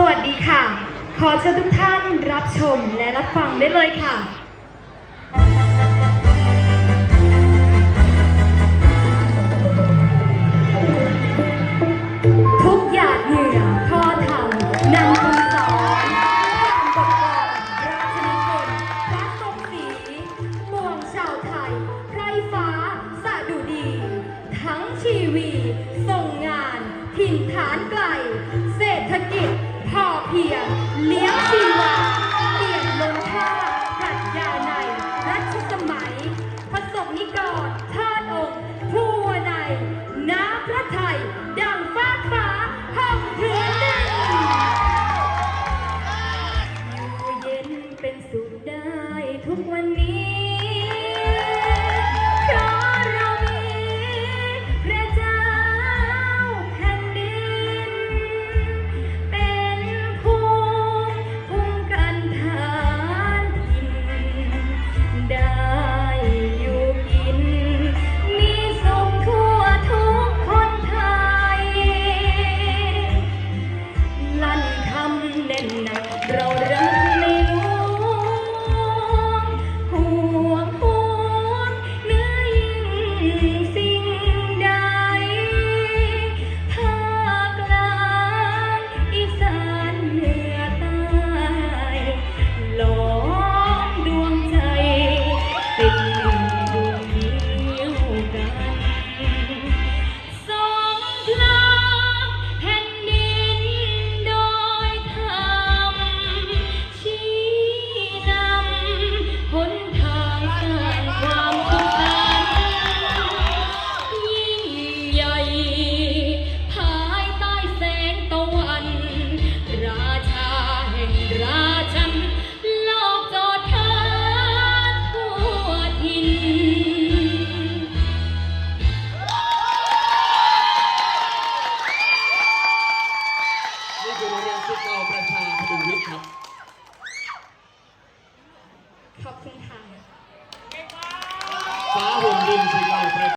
สวัสดีค่ะ ขอเชิญทุกท่านรับชมและรับฟังได้เลยค่ะ เลี้ยงชีวาเปลี่ยนล้นค่าปรัชญาในรัชสมัยผสมนิกรชาติอกผู้ในน้ำพระไทยดังฟ้าฟ้าห้องเถือนึ่งอยู่เย็นเป็นสุขได้ทุกวันนี้ pena, rorar. นี่คือโรงเรียนสิทธิ์เก่าประชาพดุงวิทย์ครับ ขอบคุณค่ะ ฟ้าห่มดินสิทธิ์เก่าประ